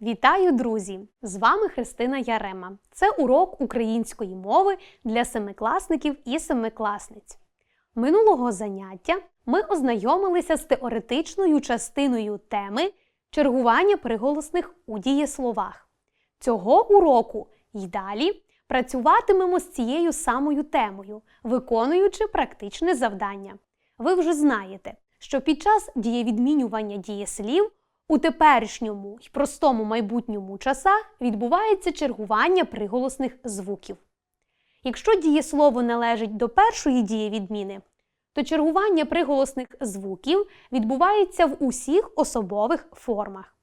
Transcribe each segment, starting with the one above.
Вітаю, друзі! З вами Христина Ярема. Це урок української мови для семикласників і семикласниць. Минулого заняття ми ознайомилися з теоретичною частиною теми чергування приголосних у дієсловах. Цього уроку й далі працюватимемо з цією самою темою, виконуючи практичне завдання. Ви вже знаєте, що під час дієвідмінювання дієслів у теперішньому й простому майбутньому часах відбувається чергування приголосних звуків. Якщо дієслово належить до першої дієвідміни, то чергування приголосних звуків відбувається в усіх особових формах.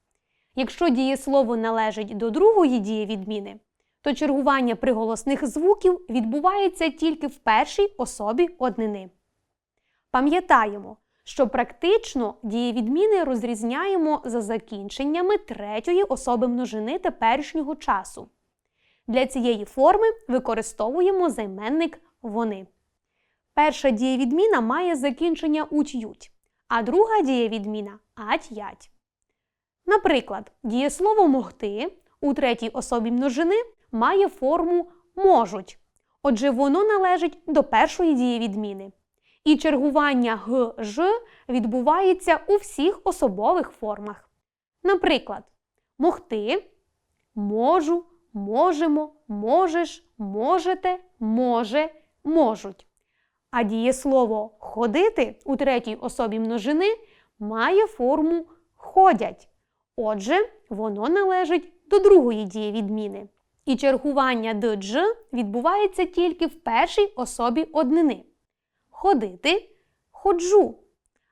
Якщо дієслово належить до другої дієвідміни, то чергування приголосних звуків відбувається тільки в першій особі однини. Пам'ятаємо, що практично дієвідміни розрізняємо за закінченнями третьої особи множини теперішнього часу. Для цієї форми використовуємо займенник вони. Перша дієвідміна має закінчення уть-ють, а друга дієвідміна ать-ять. Наприклад, дієслово могти у третій особі множини має форму можуть. Отже, воно належить до першої дієвідміни. І чергування г ж відбувається у всіх особових формах. Наприклад, могти, можу, можемо, можеш, можете, може, можуть. А дієслово ходити у третій особі множини має форму ходять. Отже, воно належить до другої дієвідміни. І чергування дж відбувається тільки в першій особі однини ходити ходжу.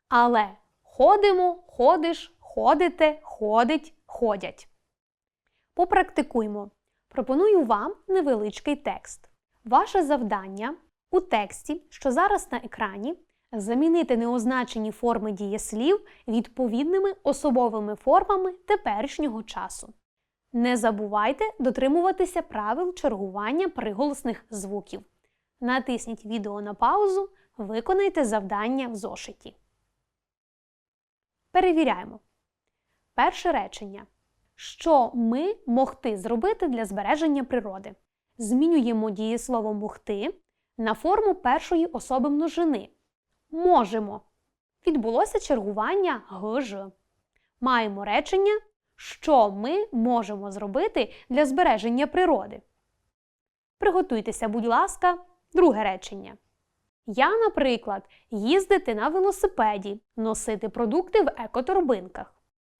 Але ходимо, ходиш, ходите, ходить, ходять. Попрактикуймо. Пропоную вам невеличкий текст. Ваше завдання у тексті, що зараз на екрані, замінити неозначені форми дієслів відповідними особовими формами теперішнього часу. Не забувайте дотримуватися правил чергування приголосних звуків. Натисніть відео на паузу Виконайте завдання в зошиті. Перевіряємо. Перше речення. Що ми могти зробити для збереження природи? Змінюємо дієслово могти на форму першої особи множини. Можемо. Відбулося чергування ГЖ. Маємо речення, що ми можемо зробити для збереження природи. Приготуйтеся, будь ласка, друге речення. Я, наприклад, їздити на велосипеді, носити продукти в екоторбинках.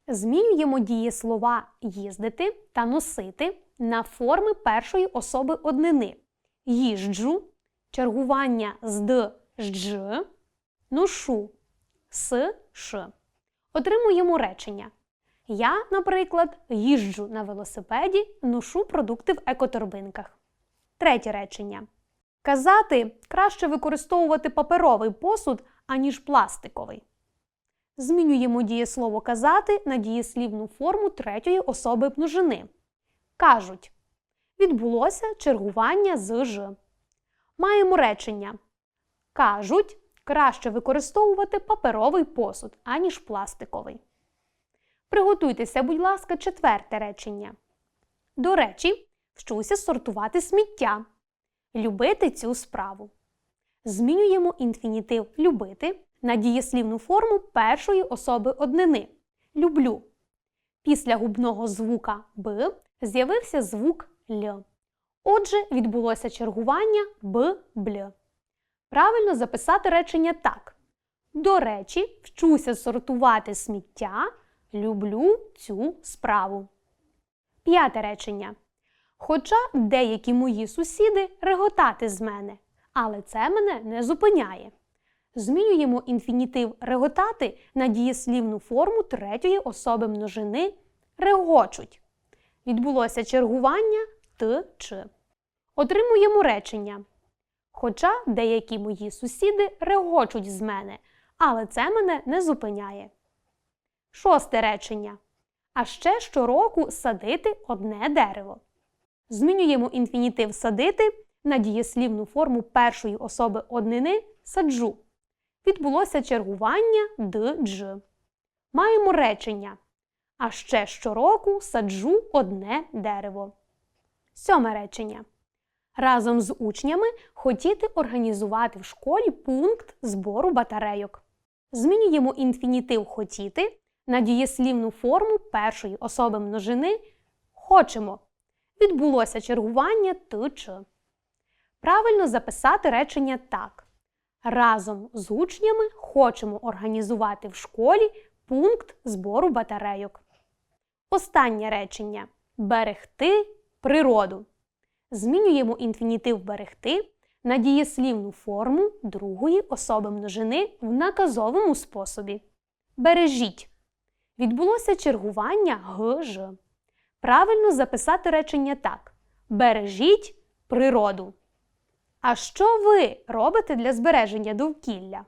Змінюємо дієслова їздити та носити на форми першої особи однини. Їжджу, чергування з д ждж, ношу с ш. Отримуємо речення. Я, наприклад, їжджу на велосипеді, ношу продукти в екоторбинках. Третє речення. Казати краще використовувати паперовий посуд, аніж пластиковий. Змінюємо дієслово казати на дієслівну форму третьої особи множини. Кажуть. Відбулося чергування з ж. Маємо речення. Кажуть, краще використовувати паперовий посуд, аніж пластиковий. Приготуйтеся, будь ласка, четверте речення. До речі, вчуся сортувати сміття любити цю справу. Змінюємо інфінітив любити на дієслівну форму першої особи однини люблю. Після губного звука Б з'явився звук Л. Отже, відбулося чергування б бл. Правильно записати речення так. До речі, вчуся сортувати сміття. Люблю цю справу. П'яте речення. Хоча деякі мої сусіди реготати з мене, але це мене не зупиняє. Змінюємо інфінітив реготати на дієслівну форму третьої особи множини регочуть. Відбулося чергування т ч. Отримуємо речення. Хоча деякі мої сусіди регочуть з мене, але це мене не зупиняє. Шосте речення. А ще щороку садити одне дерево. Змінюємо інфінітив садити на дієслівну форму першої особи однини саджу. Відбулося чергування д-дж. Маємо речення. А ще щороку саджу одне дерево. Сьоме речення. Разом з учнями хотіти організувати в школі пункт збору батарейок. Змінюємо інфінітив хотіти на дієслівну форму першої особи множини хочемо. Відбулося чергування т-ч. Правильно записати речення так. Разом з учнями хочемо організувати в школі пункт збору батарейок. Останнє речення берегти природу. Змінюємо інфінітив берегти на дієслівну форму другої особи множини в наказовому способі. Бережіть. Відбулося чергування г-ж. Правильно записати речення так: Бережіть природу. А що ви робите для збереження довкілля?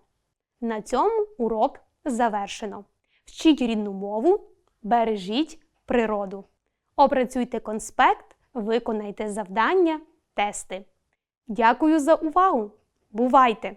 На цьому урок завершено. Вчіть рідну мову, бережіть природу. Опрацюйте конспект, виконайте завдання, тести. Дякую за увагу! Бувайте!